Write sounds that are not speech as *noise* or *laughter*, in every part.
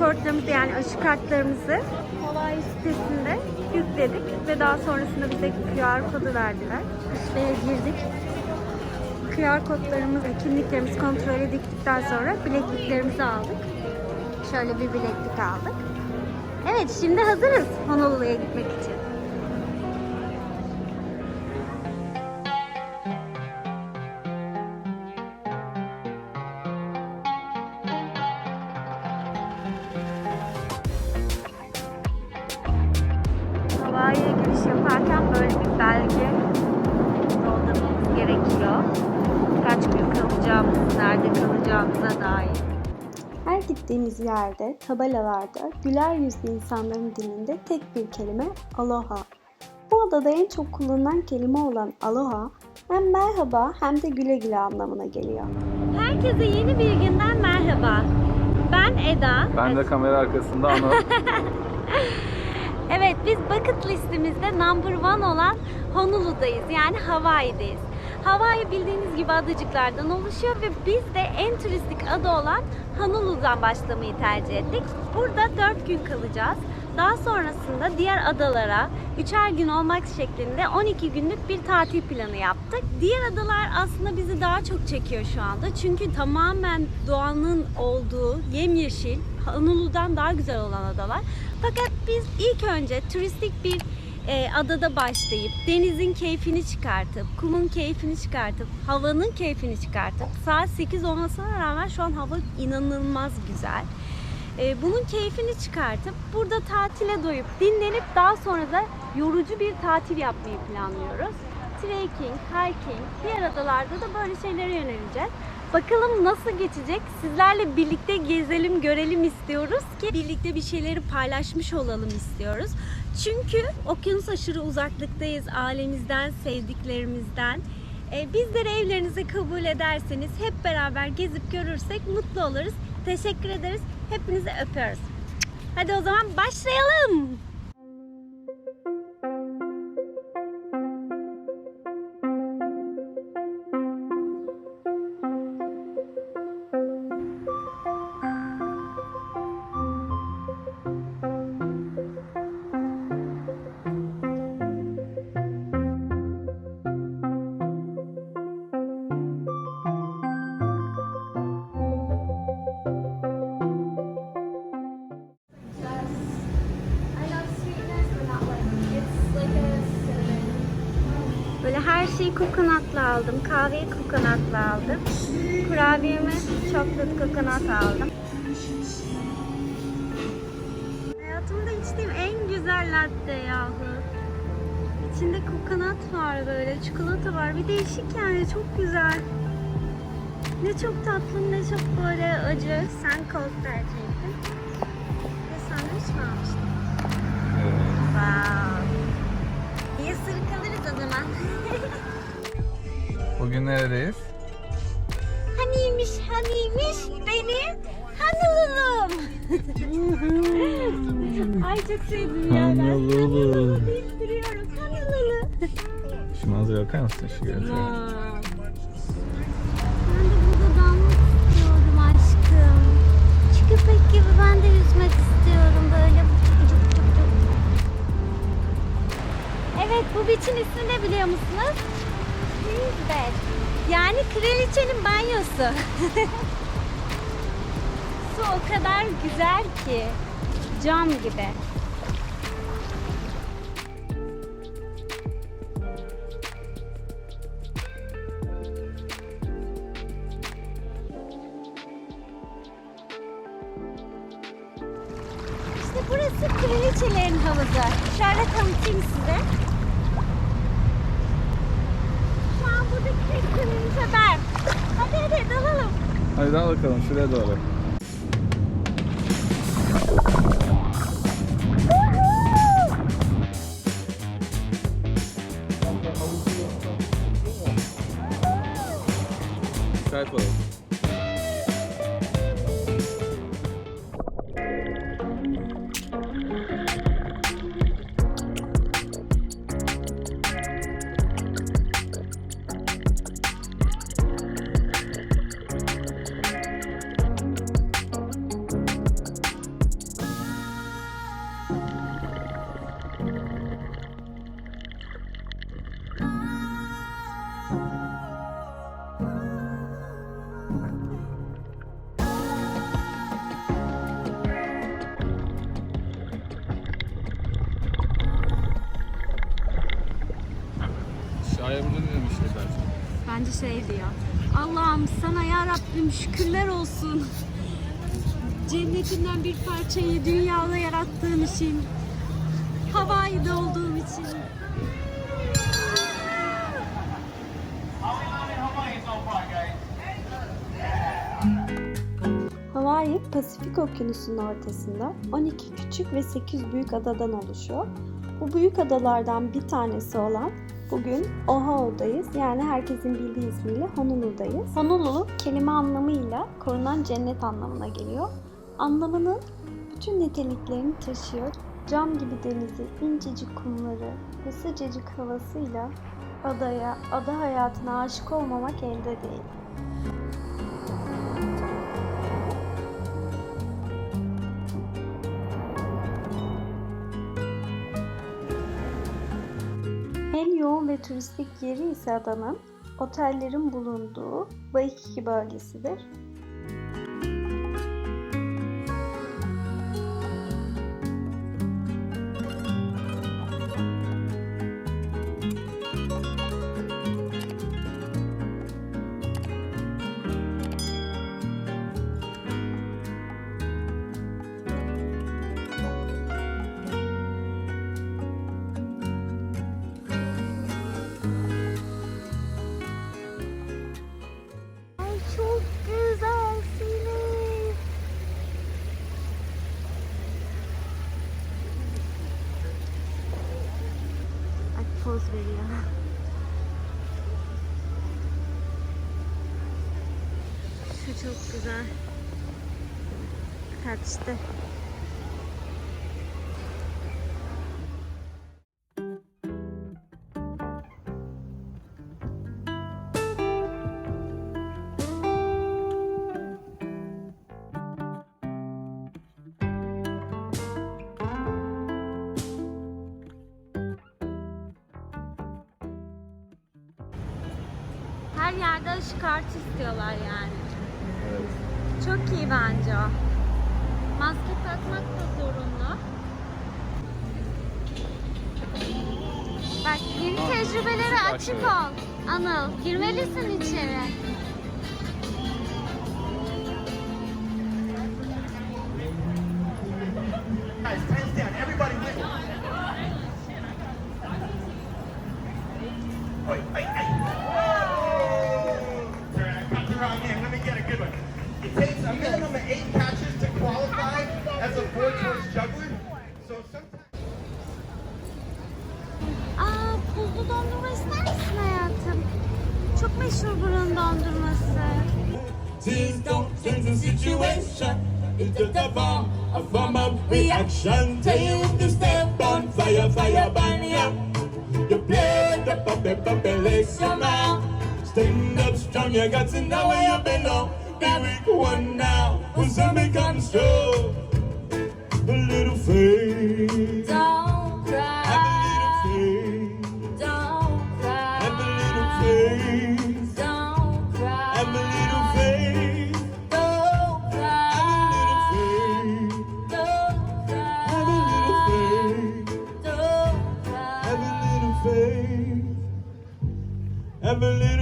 kartlarımızı yani aşı kartlarımızı Hawaii sitesinde yükledik ve daha sonrasında bize QR kodu verdiler. İşte girdik. QR kodlarımız ve kimliklerimizi kontrol edildikten sonra bilekliklerimizi aldık. Şöyle bir bileklik aldık. Evet şimdi hazırız Honolulu'ya gitmek için. Giriş yaparken böyle bir belge doldurmamız gerekiyor. Kaç gün kalacağımız, nerede kalacağımıza dair. Her gittiğimiz yerde tabelalarda güler yüzlü insanların dilinde tek bir kelime aloha. Bu adada en çok kullanılan kelime olan aloha hem merhaba hem de güle güle anlamına geliyor. Herkese yeni bir günden merhaba. Ben Eda. Ben de kamera arkasında Anıl. *laughs* Evet biz bucket listemizde number one olan Honolulu'dayız yani Hawaii'deyiz. Hawaii bildiğiniz gibi adacıklardan oluşuyor ve biz de en turistik ada olan Honolulu'dan başlamayı tercih ettik. Burada 4 gün kalacağız. Daha sonrasında diğer adalara 3'er gün olmak şeklinde 12 günlük bir tatil planı yaptık. Diğer adalar aslında bizi daha çok çekiyor şu anda. Çünkü tamamen doğanın olduğu yemyeşil, Honolulu'dan daha güzel olan adalar. Fakat biz ilk önce turistik bir e, adada başlayıp denizin keyfini çıkartıp, kumun keyfini çıkartıp, havanın keyfini çıkartıp saat 8 olmasına rağmen şu an hava inanılmaz güzel. E, bunun keyfini çıkartıp burada tatile doyup dinlenip daha sonra da yorucu bir tatil yapmayı planlıyoruz. Trekking, hiking, diğer adalarda da böyle şeylere yöneleceğiz. Bakalım nasıl geçecek? Sizlerle birlikte gezelim, görelim istiyoruz ki birlikte bir şeyleri paylaşmış olalım istiyoruz. Çünkü okyanus aşırı uzaklıktayız ailemizden, sevdiklerimizden. Ee, bizleri evlerinize kabul ederseniz hep beraber gezip görürsek mutlu oluruz. Teşekkür ederiz. Hepinizi öpüyoruz. Hadi o zaman başlayalım. Kokonatla aldım. Kahveyi kokonatla aldım. Kurabiyemi chocolate kokonat aldım. Hayatımda içtiğim en güzel latte yahu. İçinde kokonat var böyle, çikolata var. Bir değişik yani çok güzel. Ne çok tatlı ne çok böyle acı. Sen cold tercih ettin. Ve sandviç mi almıştın? Wow. Bugün neredeyiz? Haniymiş, haniymiş benim Hanılulum. *laughs* Ay çok sevdim ya ben. Deyip duruyorum. Hanılulu. Şu manzaraya bakar mısın şu görüntüye? Ben de burada dalmak istiyorum aşkım. Şu köpek gibi ben de yüzmek istiyorum böyle. Cuk cuk cuk. Evet bu biçin ismi ne biliyor musunuz? Queen's. Yani kraliçenin banyosu. *laughs* Su o kadar güzel ki. Cam gibi. Parçayı dünyada yarattığın için. Hawaii'de olduğum için. Hawaii, Pasifik Okyanusu'nun ortasında 12 küçük ve 8 büyük adadan oluşuyor. Bu büyük adalardan bir tanesi olan bugün Oahu'dayız. Yani herkesin bildiği ismiyle Honolulu'dayız. Honolulu kelime anlamıyla korunan cennet anlamına geliyor. Anlamının bütün niteliklerini taşıyor. Cam gibi denizi, incecik kumları ve sıcacık havasıyla adaya, ada hayatına aşık olmamak elde değil. En yoğun ve turistik yeri ise adanın otellerin bulunduğu Waikiki bölgesidir. Kaçtı. Her yerde ışık kartı istiyorlar yani. Evet. Çok iyi bence o. Maske takmak da zorunlu. Bak yeni tecrübelere açık ol. Anıl girmelisin içeri. You got to know where you belong. Be weak one now, when some becomes strong. A little faith, Don't cry. have a little faith, don't cry. have a little faith, don't cry. have a little faith, don't cry. have a little faith. don't cry. Have a little faith. don't cry. Have a little faith. Have a little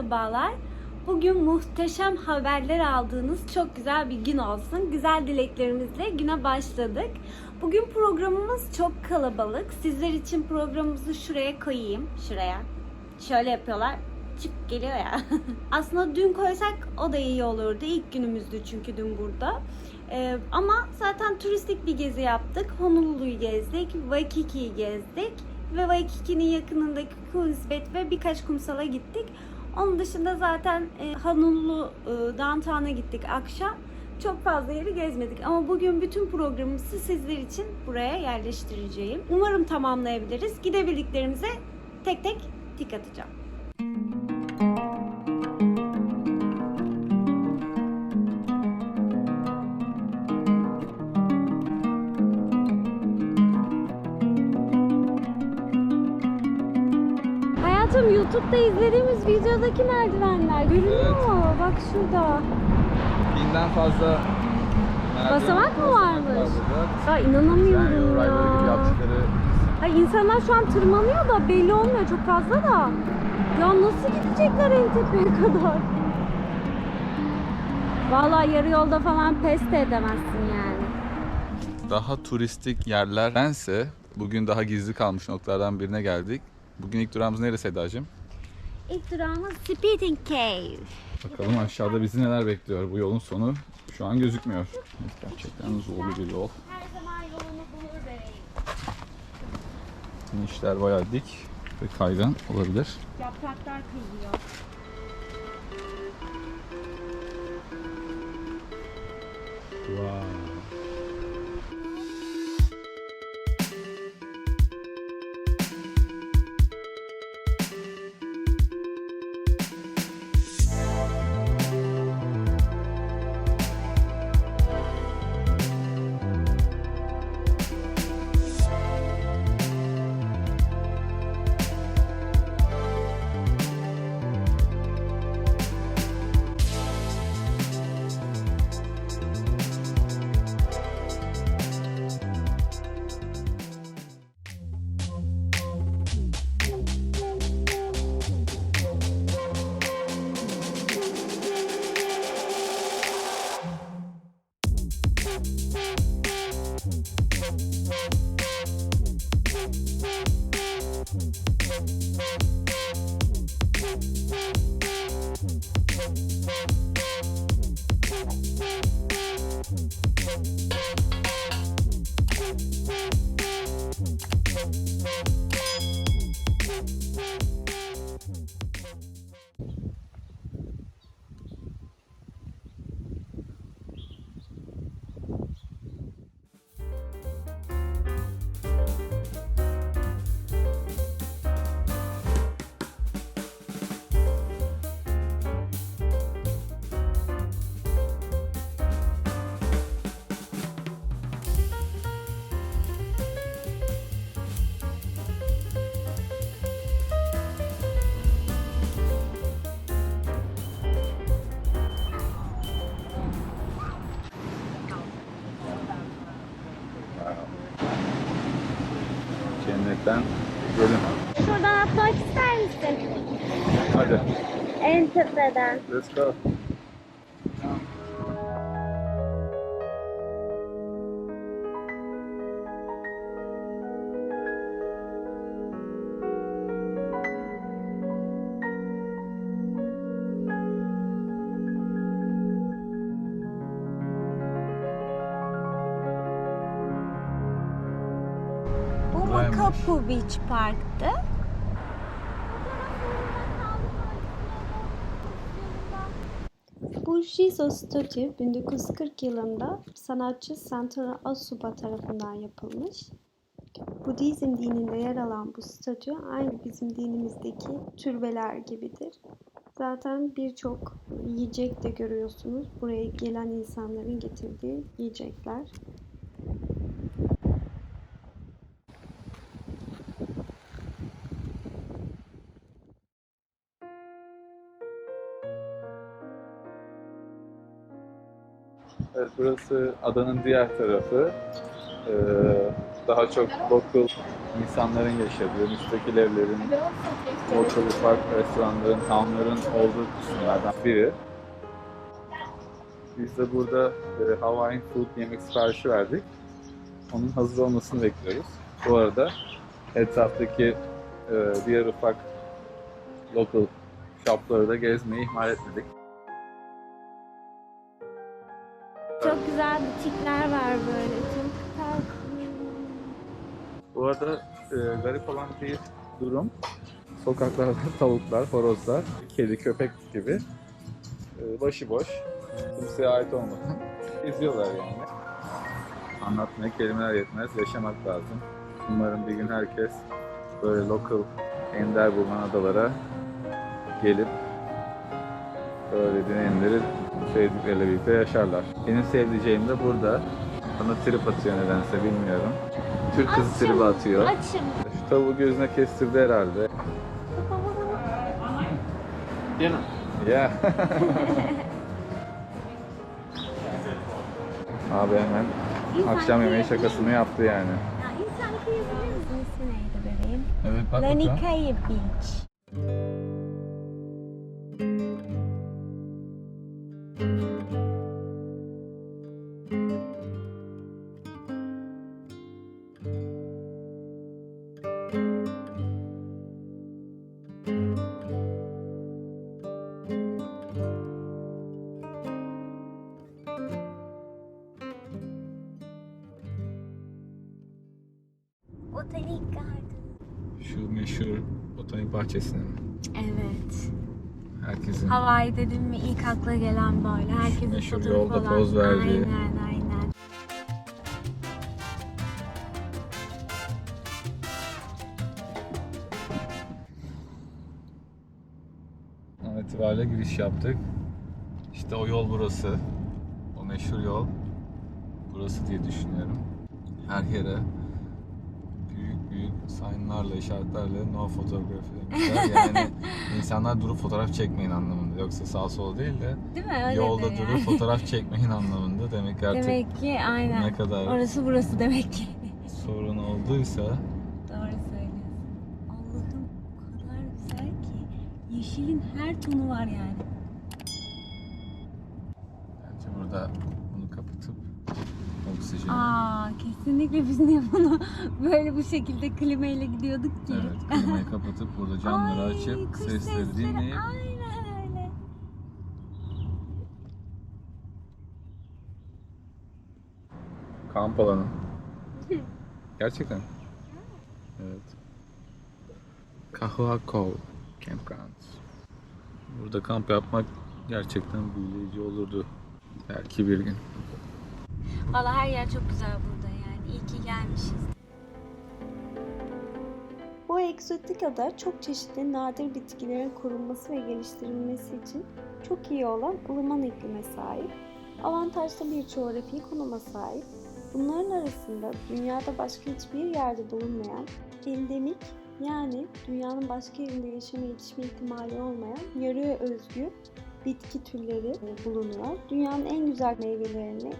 merhabalar. Bugün muhteşem haberler aldığınız çok güzel bir gün olsun. Güzel dileklerimizle güne başladık. Bugün programımız çok kalabalık. Sizler için programımızı şuraya koyayım. Şuraya. Şöyle yapıyorlar. Çık geliyor ya. *laughs* Aslında dün koysak o da iyi olurdu. İlk günümüzdü çünkü dün burada. Ee, ama zaten turistik bir gezi yaptık. Honolulu'yu gezdik, Waikiki'yi gezdik ve Waikiki'nin yakınındaki Queens Bed ve birkaç kumsala gittik. Onun dışında zaten e, Honolulu e, downtown'a gittik akşam. Çok fazla yeri gezmedik ama bugün bütün programımızı sizler için buraya yerleştireceğim. Umarım tamamlayabiliriz. Gidebildiklerimize tek tek tik atacağım. YouTube'da izlediğimiz videodaki merdivenler. Görünüyor Evet. mu? Bak şurada. Binden fazla Basamak mı varmış? Ya inanamıyorum ya. Ay insanlar şu an tırmanıyor da belli olmuyor çok fazla da. Ya nasıl gidecekler en tepeye *laughs* kadar? Vallahi yarı yolda falan pes de edemezsin yani. daha turistik yerlerdense bugün daha gizli kalmış noktalardan birine geldik. Bugün ilk durağımız neresi Eda'cığım? İlk durağımız Spitting Cave. Bakalım aşağıda bizi neler bekliyor. Bu yolun sonu şu an gözükmüyor. Evet, gerçekten zorlu bir yol. Her zaman yolunu bulur bebeğim. İnişler bayağı dik ve kaygan olabilir. Yapraklar kıyıyor. Cennetten tepeden. Let's go. Bu. Makapu Beach Park'tı. Bu Shiso statü 1940 yılında sanatçı Santoro Asuba tarafından yapılmış. Budizm dininde yer alan bu statü aynı bizim dinimizdeki türbeler gibidir. Zaten birçok yiyecek de görüyorsunuz. Buraya gelen insanların getirdiği yiyecekler. Evet, burası adanın diğer tarafı. Ee, daha çok local insanların yaşadığı, müstakil evlerin, local ufak restoranların, townların olduğu kısımlardan biri. Biz de burada e, Hawaiian food yemek siparişi verdik. Onun hazır olmasını bekliyoruz. Bu arada etraftaki e, diğer ufak local shopları da gezmeyi ihmal etmedik. Butikler var böyle. Çok tatlı. Bu arada e, garip olan bir durum. Sokaklarda *laughs* tavuklar, horozlar, kedi, köpek gibi e, başıboş, kimseye ait olmadan *laughs* geziyorlar yani. Anlatmaya kelimeler yetmez, yaşamak lazım. Umarım bir gün herkes böyle local, ender bulunan adalara gelip böyle deneyimleri sevdikleriyle birlikte yaşarlar. Benim sevdiceğim de burada. Bana trip atıyor nedense bilmiyorum. Türk kızı Açım. tribi atıyor. Açım. Şu tavuğu gözüne kestirdi herhalde. Dinner. Yeah. *laughs* Abi hemen akşam yemeği şakasını yaptı yani. Ya insan kıyabilir misin? İsmi neydi bebeğim? Evet bak Lanikai Beach. Meşhur botanik bahçesinin Evet. herkesin Hawaii dedim mi ilk akla gelen böyle. Herkesin Meşhur fotoğrafı yolda olan. poz verdiği. Aynen aynen. an itibariyle giriş yaptık. İşte o yol burası. O meşhur yol. Burası diye düşünüyorum. Her yere büyük signlarla, işaretlerle no demişler. Yani *laughs* insanlar durup fotoğraf çekmeyin anlamında. Yoksa sağ sola değil de Değil mi? Öyle yolda de durup yani. fotoğraf *laughs* çekmeyin anlamında. Demek ki artık Demek ki aynen. ne kadar Orası burası demek ki. sorun olduysa Doğru söylüyorsun. Allah'ım o kadar güzel ki. Yeşilin her tonu var yani. bence burada oksijen Aa kesinlikle biz niye bunu *laughs* böyle bu şekilde klimayla gidiyorduk ki? Evet, klimayı kapatıp burada camları Ay, açıp kuş sesleri dinleyip Aynen öyle. kamp alanı. Gerçekten. Evet. Kahuako Campground. Burada kamp yapmak gerçekten büyüleyici olurdu. Belki bir gün. Valla her yer çok güzel burada yani. İyi ki gelmişiz. Bu egzotik ada çok çeşitli nadir bitkilerin korunması ve geliştirilmesi için çok iyi olan ılıman iklime sahip, avantajlı bir coğrafi konuma sahip, bunların arasında dünyada başka hiçbir yerde bulunmayan endemik yani dünyanın başka yerinde yaşama yetişme ihtimali olmayan yarıya özgü bitki türleri bulunuyor. Dünyanın en güzel meyvelerini,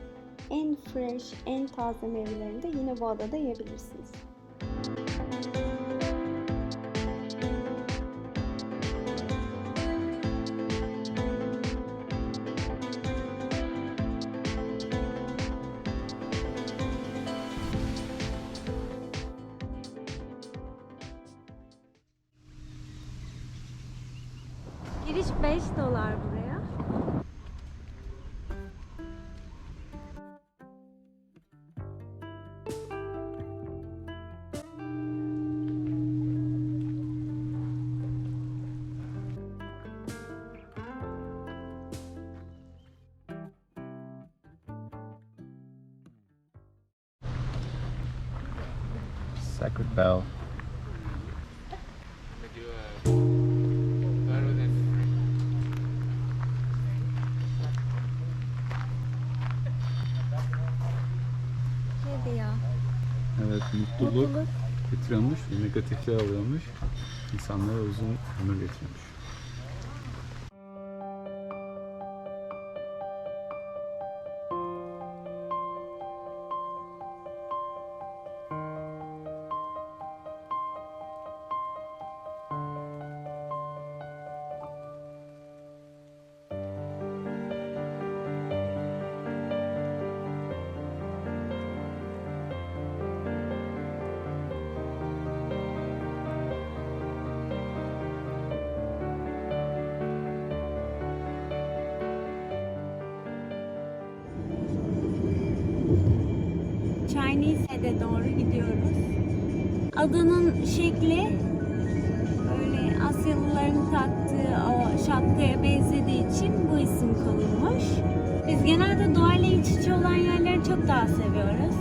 en fresh, en taze meyvelerini de yine bu adada yiyebilirsiniz. Sacred Bell. Evet, mutluluk, getiriyormuş, negatifler alıyormuş. İnsanlara uzun ömür getiriyormuş. Chinese'e doğru gidiyoruz. Adanın şekli böyle Asyalıların taktığı o şapkaya benzediği için bu isim konulmuş. Biz genelde doğayla iç içe olan yerleri çok daha seviyoruz.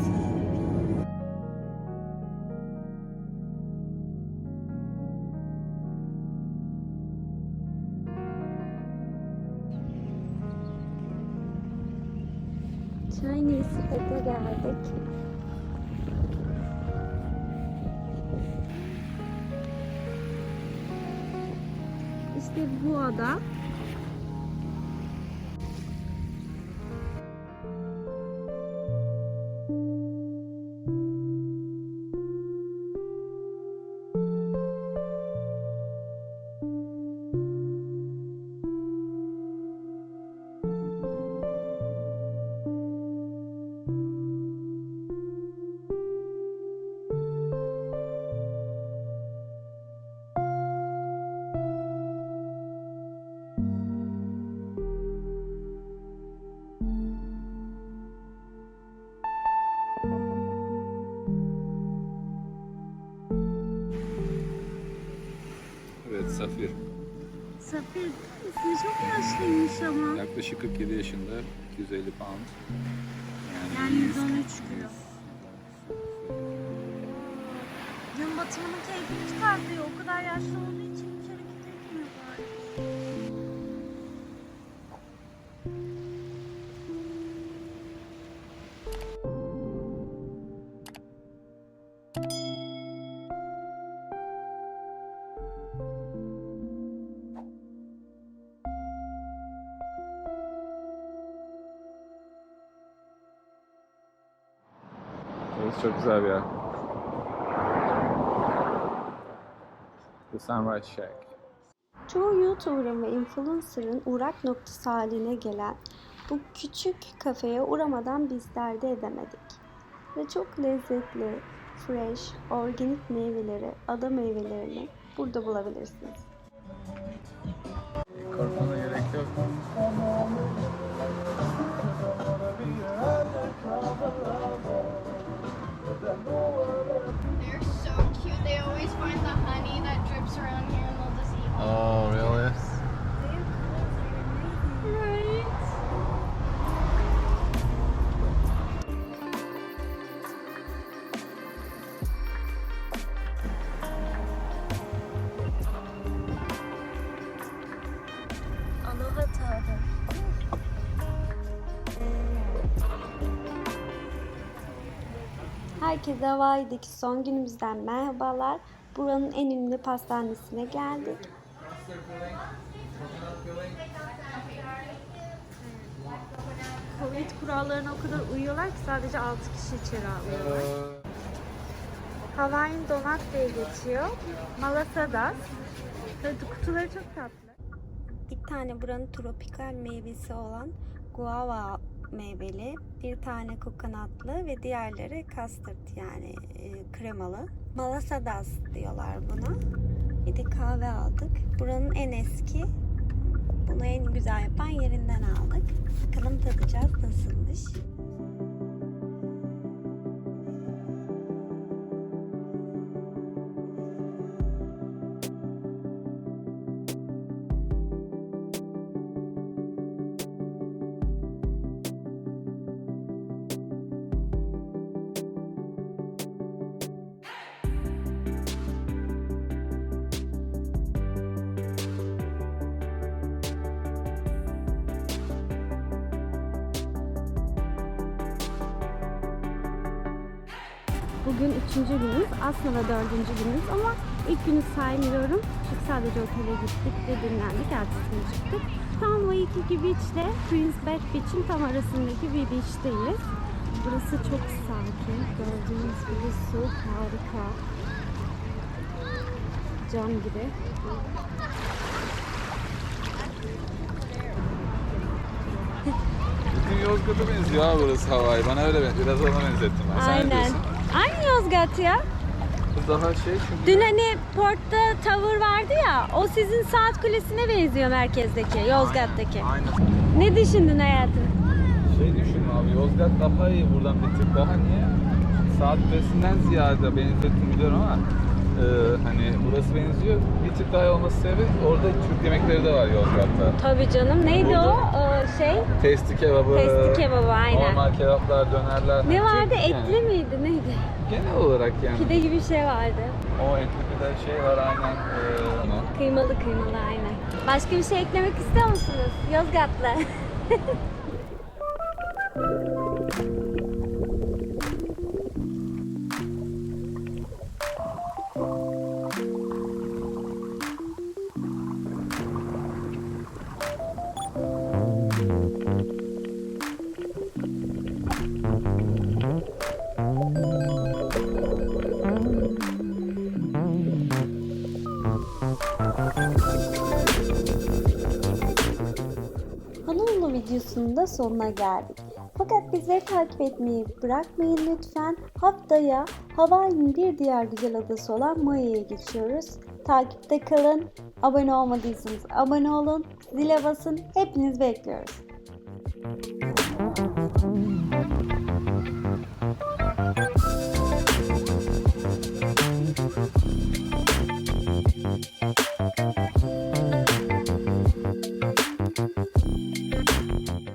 Chinese Head'e geldik. İşte bu ada. Safir. Safir ismi çok yaşlıymış ama. Yaklaşık 47 yaşında 250 pound. Yani 113 kilo. Gün batımının keyfini çıkartıyor. O kadar yaşlı olduğu güzel bir yer. The Sunrise Shack. Çoğu YouTuber'ın ve influencer'ın uğrak noktası haline gelen bu küçük kafeye uğramadan bizler de edemedik. Ve çok lezzetli, fresh, organik meyveleri, ada meyvelerini burada bulabilirsiniz. Korkmana gerek yok. Oh really? Herkese Hawaii'deki son günümüzden merhabalar. Buranın en ünlü pastanesine geldik. Covid kurallarına o kadar uyuyorlar ki sadece 6 kişi içeri alıyorlar. Hawaiian Donut diye geçiyor. Malasadas. Kutuları çok tatlı. Bir tane buranın tropikal meyvesi olan guava meyveli, bir tane kokonatlı ve diğerleri custard yani e, kremalı. Malasadas diyorlar buna. Bir de kahve aldık. Buranın en eski, bunu en güzel yapan yerinden aldık. Bakalım tadacağız nasılmış. Bugün üçüncü günümüz, aslında dördüncü günümüz ama ilk günü saymıyorum. Çünkü sadece otele gittik ve dinlendik, ertesi gün çıktık. Tam Waikiki Beach ile Queen's Back Beach'in tam arasındaki bir beach'teyiz. Burası çok sakin. Gördüğünüz gibi su harika. Cam gibi. Bütün Yozgat'a benziyor ha burası Hawaii. Bana öyle ben- biraz ona benzettim ben. Sen Aynen. diyorsun? Aynı Yozgat ya. Bu daha şey çünkü... Dün hani Port'ta Tower vardı ya, o sizin saat kulesine benziyor merkezdeki, Yozgat'taki. Aynen. Ne düşündün hayatım? Şey düşün abi Yozgat daha iyi buradan bir tık daha niye? Saat kulesinden ziyade benzettim biliyorum ama e, hani burası benziyor. Bir tık daha iyi olması sebebi orada Türk yemekleri de var Yozgat'ta. Tabii canım. Neydi Burada- o? Ee, şey? Testi kebabı, Testi kebabı aynen. normal kebaplar, dönerler. Ne vardı? Türk yani. Etli miydi? Neydi? Genel olarak yani. Pide gibi bir şey vardı. O etli bir de şey var aynen. E. Kıymalı kıymalı aynen. Başka bir şey eklemek istiyor musunuz? Yozgatlı. *laughs* sonuna geldik. Fakat bizleri takip etmeyi bırakmayın lütfen. Haftaya Hawaii'nin bir diğer güzel adası olan Maia'ya geçiyoruz. Takipte kalın. Abone olmadıysanız abone olun. Zile basın. Hepiniz bekliyoruz.